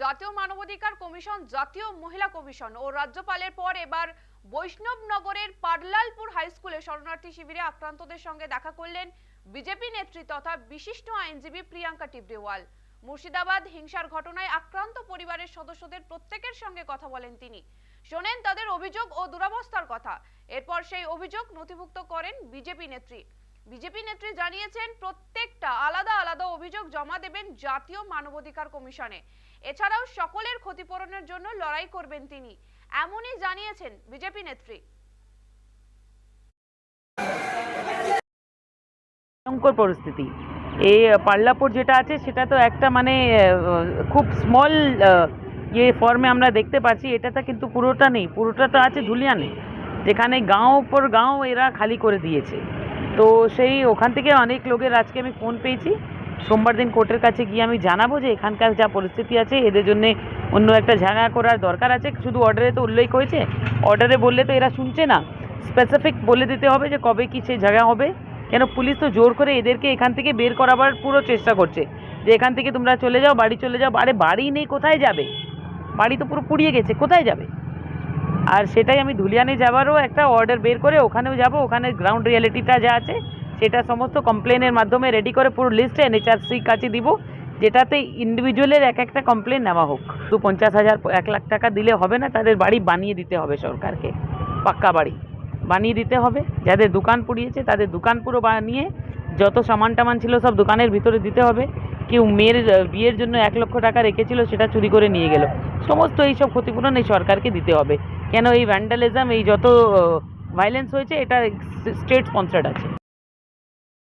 জাতীয় মানবাধিকার কমিশন, জাতীয় মহিলা কমিশন ও রাজ্যপালের পর এবার বৈষ্ণবনগরের পাডলালপুর হাই স্কুলে শরণার্থী শিবিরে আক্রান্তদের সঙ্গে দেখা করলেন বিজেপি নেত্রী তথা বিশিষ্ট আইনজীবী প্রিয়াঙ্কা টিবরেওয়াল মুর্শিদাবাদ হিংসার ঘটনায় আক্রান্ত পরিবারের সদস্যদের প্রত্যেকের সঙ্গে কথা বলেন তিনি। শোনেন তাদের অভিযোগ ও দুরাবস্থার কথা। এরপর সেই অভিযোগ নথিভুক্ত করেন বিজেপি নেত্রী। বিজেপি নেত্রী জানিয়েছেন, প্রত্যেকটা আলাদা আলাদা অভিযোগ জমা দেবেন জাতীয় মানবাধিকার কমিশনে। এছাড়াও সকলের ক্ষতিপূরণের জন্য লড়াই করবেন তিনি। এমনই জানিয়েছেন বিজেপি নেত্রী। ভয়ঙ্কর পরিস্থিতি। এই পাল্লাপুর যেটা আছে, সেটা তো একটা মানে খুব স্মল ইয়ে ফর্মে আমরা দেখতে পাচ্ছি, এটাতে কিন্তু পুরোটা নেই। পুরোটা তো আছে ধুলিয়ানে। যেখানে গাঁও পর গাঁও এরা খালি করে দিয়েছে। তো সেই ওখান থেকে অনেক লোকের আজকে আমি ফোন পেয়েছি। সোমবার দিন কোর্টের কাছে গিয়ে আমি জানাব যে এখানকার যা পরিস্থিতি আছে, এদের জন্যে অন্য একটা ঝাঙা করার দরকার আছে। শুধু অর্ডারে তো উল্লেখ হয়েছে। অর্ডারে বললে তো এরা শুনছে না। স্পেসিফিক বলে দিতে হবে যে কবে কী সেই জায়গা হবে। কেন পুলিশ তো জোর করে এদেরকে এখান থেকে বের করাবার পুরো চেষ্টা করছে। যে এখান থেকে তোমরা চলে যাও, বাড়ি চলে যাও। আরে বাড়ি নেই, কোথায় যাবে? বাড়ি তো পুরো পুড়িয়ে গেছে, কোথায় যাবে? আর সেটাই আমি ধুলিয়ানে যাবারও একটা অর্ডার বের করে ওখানেও যাব, ওখানে গ্রাউন্ড রিয়ালিটিটা যা আছে, সেটা সমস্ত কমপ্লেনের মাধ্যমে রেডি করে পুরো লিস্টে এনএচআরসির কাছে দিব, যেটাতে ইন্ডিভিজুয়ালের এক একটা কমপ্লেন নেওয়া হোক। দু পঞ্চাশ হাজার, এক লাখ টাকা দিলে হবে না, তাদের বাড়ি বানিয়ে দিতে হবে সরকারকে, পাক্কা বাড়ি। বানিয়ে দিতে হবে, যাদের দোকান পুড়িয়েছে তাদের দোকান পুরো বানিয়ে যত সামান টামান ছিল সব দোকানের ভিতরে দিতে হবে। কেউ মেয়ের বিয়ের জন্য এক লক্ষ টাকা রেখেছিল, সেটা চুরি করে নিয়ে গেল। সমস্ত এইসব ক্ষতিপূরণ এই সরকারকে দিতে হবে। কেন এই ভ্যান্ডালিজম এই যত ভাইলেন্স হয়েছে এটা স্টেট স্পন্সার্ড আছে।